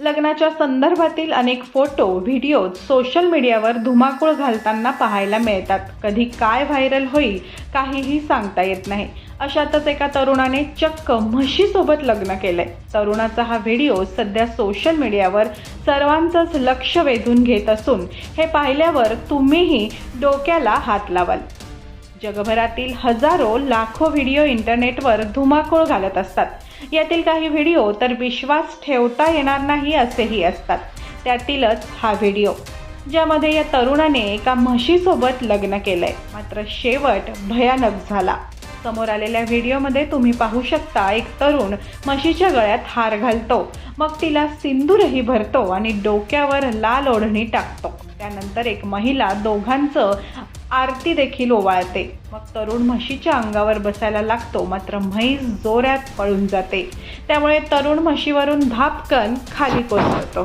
लग्नाच्या संदर्भातील अनेक फोटो व्हिडिओ सोशल मीडियावर धुमाकूळ घालताना पाहायला मिळतात. कधी काय व्हायरल होईल काहीही सांगता येत नाही. अशातच एका तरुणाने चक्क म्हशीसोबत लग्न केलंय. तरुणाचा हा व्हिडिओ सध्या सोशल मीडियावर सर्वांचंच लक्ष वेधून घेत असून हे पाहिल्यावर तुम्हीही डोक्याला हात लावाल. जगभरातील हजारो लाखो व्हिडिओ इंटरनेटवर धुमाकूळ घालत असतात. यातील काही व्हिडिओ तर विश्वास ठेवता येणार नाही असेही असतात. त्यातीलच हा व्हिडिओ ज्यामध्ये या तरुणाने एका म्हशीसोबत लग्न केलंय. मात्र शेवट भयानक झाला. समोर आलेल्या व्हिडिओमध्ये तुम्ही पाहू शकता एक तरुण म्हशीच्या गळ्यात हार घालतो. मग तिला सिंदूरही भरतो आणि डोक्यावर लाल ओढणी टाकतो. त्यानंतर एक महिला दोघांचं आरती देखील ओवाळते. मग तरुण म्हशीच्या अंगावर बसायला लागतो. मात्र म्हैस जोरात पळून जाते. त्यामुळे तरुण म्हशीवरून धापकन खाली कोसळतो.